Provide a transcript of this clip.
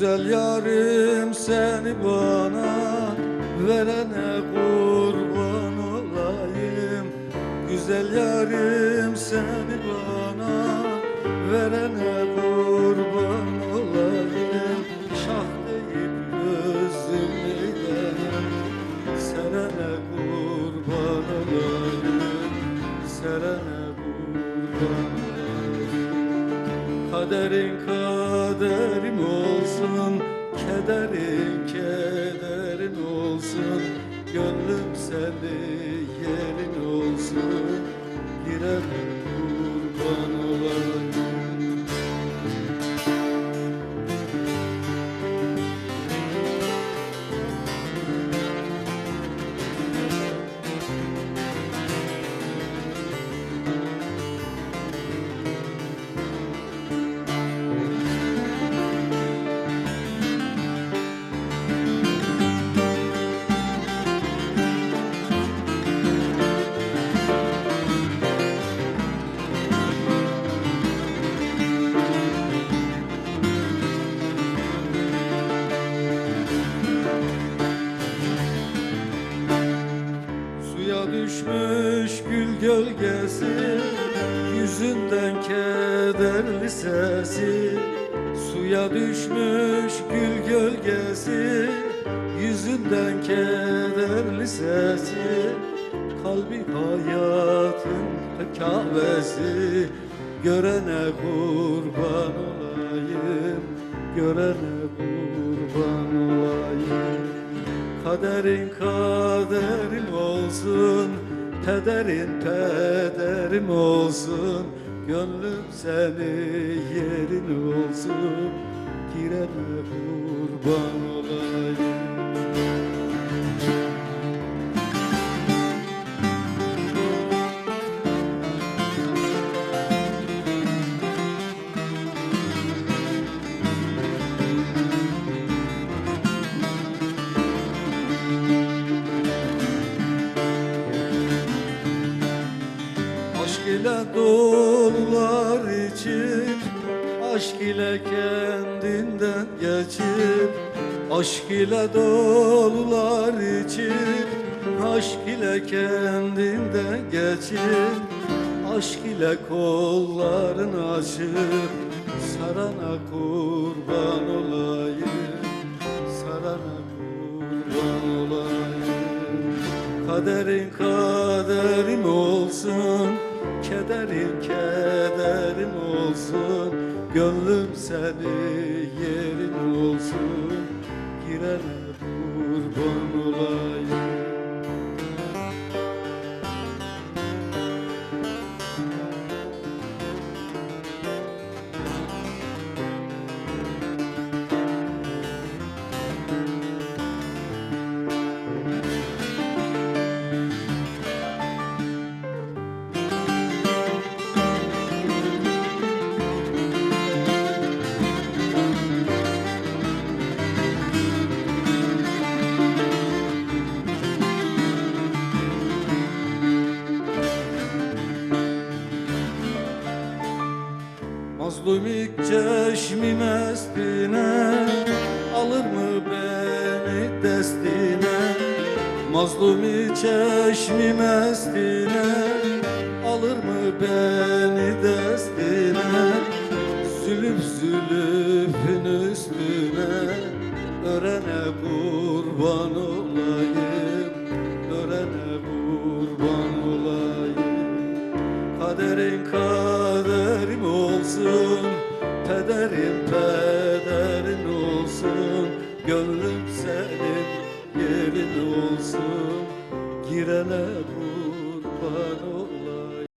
Güzel yarim seni bana verene kurban olayım. Güzel yarim seni bana verene kurban olayım. Şah deyip gözüm eylerim serene kurban olayım. Serene kurban olayım. Kaderin kaderim olsun Kederin kederin olsun Gönlüm seni yerin olsun. Gireme gölgesi Yüzünden kederli sesi Suya düşmüş gül gölgesi Yüzünden kederli sesi Kalbi hayatın kahvesi Görene kurban olayım Görene kurban olayım. Kaderin kaderim olsun Pederin pederim olsun Gönlüm seni yerin olsun. Girene kurban olayım ile dolular içip Aşk ile kendinden geçip Aşk ile dolular içip Aşk ile kendinden geçip Aşk ile kollarını açıp Sarana kurban olayım Sarana kurban olayım. Kaderin kaderim olsun Kederin kederim olsun. Gönlüm seni yerin Mazlumik çeşmi mestine Alır mı beni destine? Mazlumi çeşmi mestine Alır mı beni destine? Zülüf zülüfün üstüne Örene kurban olayım olsun Gönlüm senin yerin olsun. Girene kurban